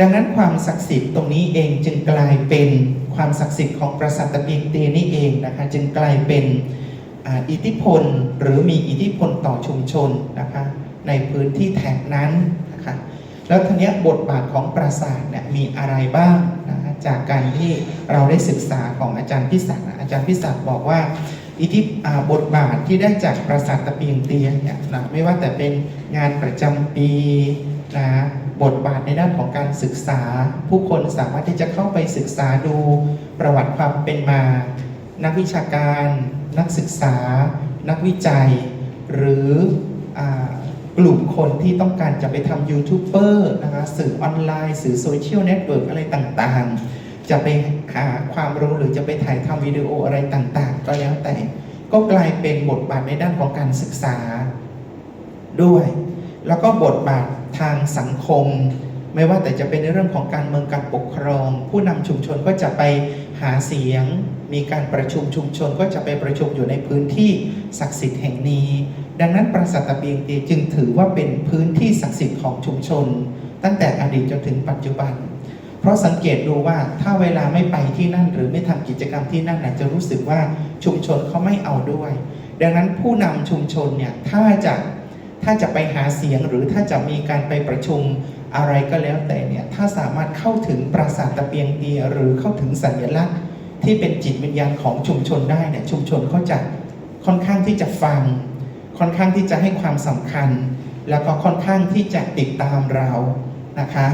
ดังนั้นความศักดิ์สิทธิ์ตรงนี้เองจึงกลายเป็นความศักดิ์สิทธิ์ของปราสาทตะเปียงเตียนี่เองนะคะจึงกลายเป็นอิทธิพลหรือมีอิทธิพลต่อชุมชนนะคะในพื้นที่แถบนั้นนะคะแล้วทีนี้บทบาทของปราสาทเนี่ยมีอะไรบ้างนะคะจากการที่เราได้ศึกษาของอาจารย์พิศักดิ์อาจารย์พิศักดิ์บอกว่าอิทธิบทบาทที่ได้จากปราสาทตะเปียงเตียเนี่ยนะไม่ว่าแต่เป็นงานประจำปีนะ บทบาทในด้านของการศึกษา ผู้คนสามารถที่จะเข้าไปศึกษาดูประวัติความเป็นมา นักวิชาการ นักศึกษา นักวิจัย หรืออกลุ่มคนที่ต้องการจะไปทำยูทูบเบอร์นะคะสื่อออนไลน์ สื่อโซเชียลเน็ตเวิร์กอะไรต่างๆ จะไปหาความรู้หรือจะไปถ่ายทำวิดีโออะไรต่างๆ ก็แล้วแต่ ก็กลายเป็นบทบาทในด้านของการศึกษาด้วย แล้วก็บทบาททางสังคม ไม่ว่าแต่จะเป็นในเรื่องของการเมืองการปกครอง ผู้นำชุมชนก็จะไปหาเสียง มีการประชุมชุมชนก็จะไปประชุมอยู่ในพื้นที่ศักดิ์สิทธิ์แห่งนี้ ดังนั้นปราสาทตะเปียงเตีจึงถือว่าเป็นพื้นที่ศักดิ์สิทธิ์ของชุมชน ตั้งแต่อดีตจนถึงปัจจุบัน เพราะสังเกตดูว่าถ้าเวลาไม่ไปที่นั่น หรือไม่ทำกิจกรรมที่นั่นจะรู้สึกว่าชุมชนเขาไม่เอาด้วย ดังนั้นผู้นำชุมชนเนี่ยถ้าจะ ถ้าจะไปหาเสียงหรือถ้าจะมีการไปประชุมอะไรก็แล้วแต่เนี่ยถ้าสามารถเข้าถึงปราสาทตะเปียงเตีย หรือเข้าถึงสัญลักษณ์ ที่เป็นจิตวิญญาณของชุมชนได้เนี่ยชุมชนเขาจะค่อนข้างที่จะฟัง ค่อนข้างที่จะให้ความสำคัญ แล้วก็ค่อนข้างที่จะติดตามเรานะคะ